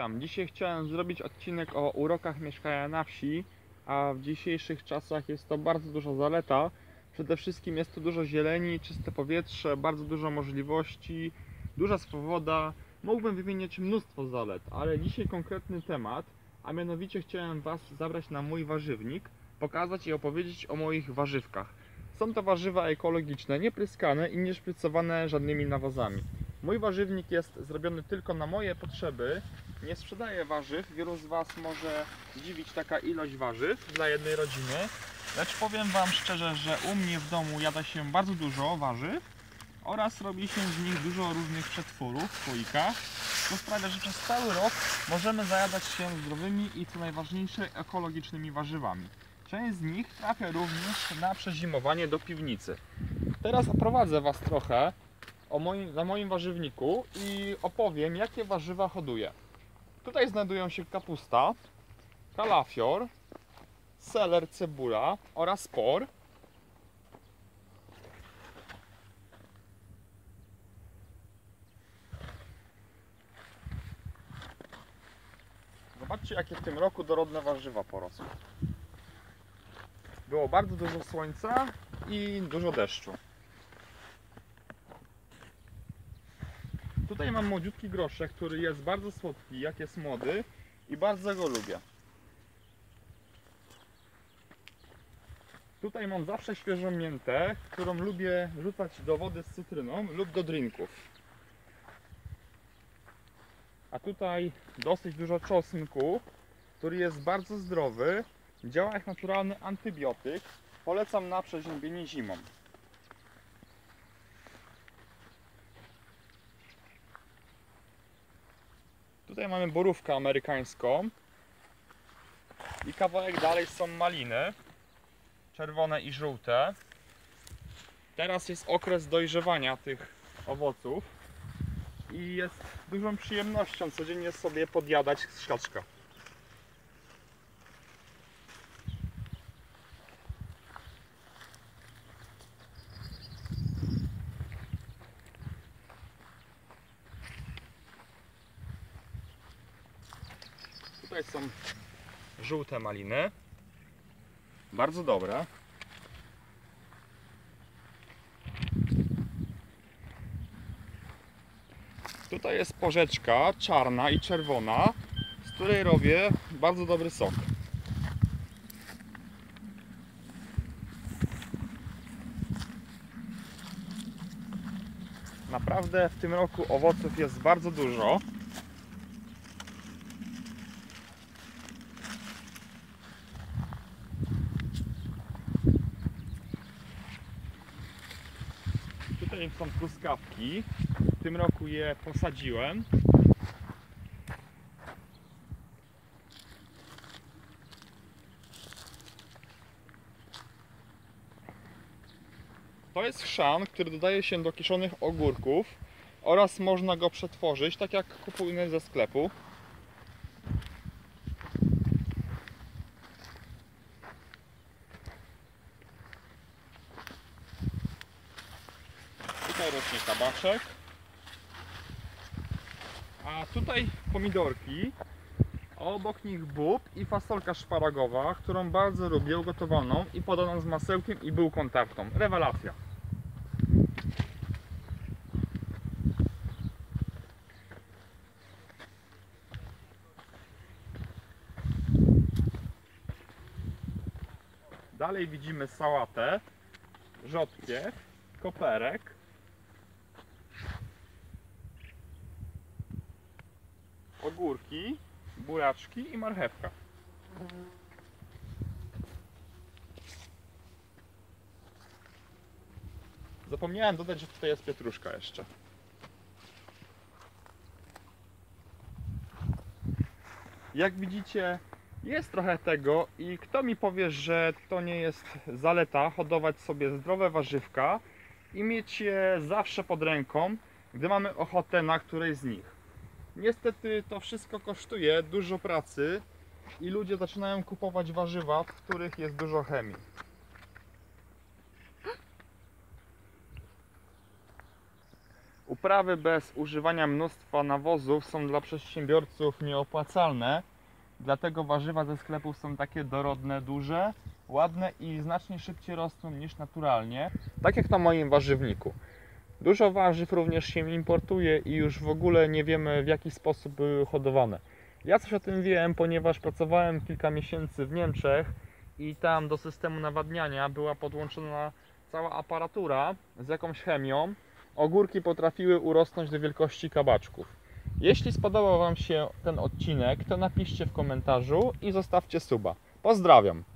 Witam. Dzisiaj chciałem zrobić odcinek o urokach mieszkania na wsi, a w dzisiejszych czasach jest to bardzo duża zaleta. Przede wszystkim jest tu dużo zieleni, czyste powietrze, bardzo dużo możliwości, duża swoboda. Mógłbym wymieniać mnóstwo zalet, ale dzisiaj konkretny temat, a mianowicie chciałem Was zabrać na mój warzywnik, pokazać i opowiedzieć o moich warzywkach. Są to warzywa ekologiczne, niepryskane i nieszprycowane żadnymi nawozami. Mój warzywnik jest zrobiony tylko na moje potrzeby. Nie sprzedaję warzyw. Wielu z Was może zdziwić taka ilość warzyw dla jednej rodziny. Lecz powiem Wam szczerze, że u mnie w domu jada się bardzo dużo warzyw oraz robi się z nich dużo różnych przetworów w słoikach. To sprawia, że przez cały rok możemy zajadać się zdrowymi i co najważniejsze ekologicznymi warzywami. Część z nich trafia również na przezimowanie do piwnicy. Teraz oprowadzę Was trochę moim, na moim warzywniku i opowiem, jakie warzywa hoduję. Tutaj znajdują się kapusta, kalafior, seler, cebula oraz por. Zobaczcie, jakie w tym roku dorodne warzywa porosły. Było bardzo dużo słońca i dużo deszczu. Tutaj mam młodziutki groszek, który jest bardzo słodki, jak jest młody i bardzo go lubię. Tutaj mam zawsze świeżą miętę, którą lubię rzucać do wody z cytryną lub do drinków. A tutaj dosyć dużo czosnku, który jest bardzo zdrowy, działa jak naturalny antybiotyk. Polecam na przeziębienie zimą. Tutaj mamy borówkę amerykańską. I kawałek dalej są maliny. Czerwone i żółte. Teraz jest okres dojrzewania tych owoców. I jest dużą przyjemnością codziennie sobie podjadać z szaczka. Tutaj są żółte maliny. Bardzo dobre. Tutaj jest porzeczka czarna i czerwona, z której robię bardzo dobry sok. Naprawdę w tym roku owoców jest bardzo dużo. Tutaj są truskawki. W tym roku je posadziłem. To jest chrzan, który dodaje się do kiszonych ogórków oraz można go przetworzyć, tak jak kupujemy ze sklepu. Tutaj rośnie kabaszek. A tutaj pomidorki. Obok nich bób i fasolka szparagowa, którą bardzo lubię ugotowaną i podaną z masełkiem i bułką tartą. Rewelacja. Dalej widzimy sałatę, rzodkiew, koperek, ogórki, buraczki i marchewka. Zapomniałem dodać, że tutaj jest pietruszka jeszcze. Jak widzicie, jest trochę tego i kto mi powie, że to nie jest zaleta hodować sobie zdrowe warzywka i mieć je zawsze pod ręką, gdy mamy ochotę na którejś z nich. Niestety to wszystko kosztuje dużo pracy i ludzie zaczynają kupować warzywa, w których jest dużo chemii. Uprawy bez używania mnóstwa nawozów są dla przedsiębiorców nieopłacalne. Dlatego warzywa ze sklepów są takie dorodne, duże, ładne i znacznie szybciej rosną niż naturalnie. Tak jak na moim warzywniku. Dużo warzyw również się importuje i już w ogóle nie wiemy w jaki sposób były hodowane. Ja coś o tym wiem, ponieważ pracowałem kilka miesięcy w Niemczech i tam do systemu nawadniania była podłączona cała aparatura z jakąś chemią. Ogórki potrafiły urosnąć do wielkości kabaczków. Jeśli spodobał Wam się ten odcinek, to napiszcie w komentarzu i zostawcie suba. Pozdrawiam!